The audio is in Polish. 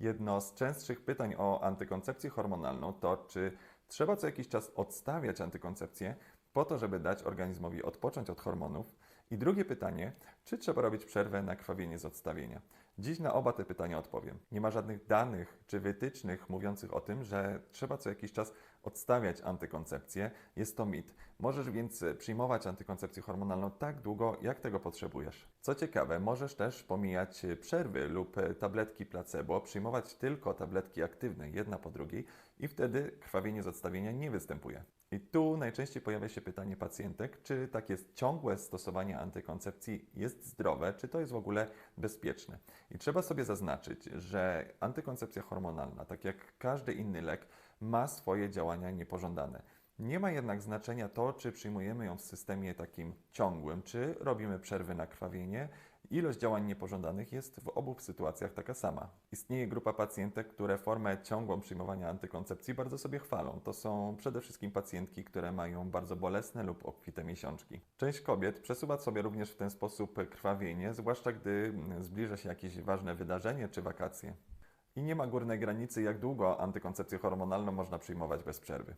Jedno z częstszych pytań o antykoncepcję hormonalną to, czy trzeba co jakiś czas odstawiać antykoncepcję po to, żeby dać organizmowi odpocząć od hormonów. I drugie pytanie, czy trzeba robić przerwę na krwawienie z odstawienia. Dziś na oba te pytania odpowiem. Nie ma żadnych danych czy wytycznych mówiących o tym, że trzeba co jakiś czas odstawiać antykoncepcję. Jest to mit. Możesz więc przyjmować antykoncepcję hormonalną tak długo, jak tego potrzebujesz. Co ciekawe, możesz też pomijać przerwy lub tabletki placebo, przyjmować tylko tabletki aktywne, jedna po drugiej i wtedy krwawienie z odstawienia nie występuje. I tu najczęściej pojawia się pytanie pacjentek, czy takie ciągłe stosowanie antykoncepcji jest zdrowe, czy to jest w ogóle bezpieczne. I trzeba sobie zaznaczyć, że antykoncepcja hormonalna, tak jak każdy inny lek, ma swoje działania niepożądane. Nie ma jednak znaczenia to, czy przyjmujemy ją w systemie takim ciągłym, czy robimy przerwy na krwawienie. Ilość działań niepożądanych jest w obu sytuacjach taka sama. Istnieje grupa pacjentek, które formę ciągłą przyjmowania antykoncepcji bardzo sobie chwalą. To są przede wszystkim pacjentki, które mają bardzo bolesne lub obfite miesiączki. Część kobiet przesuwa sobie również w ten sposób krwawienie, zwłaszcza gdy zbliża się jakieś ważne wydarzenie czy wakacje. I nie ma górnej granicy, jak długo antykoncepcję hormonalną można przyjmować bez przerwy.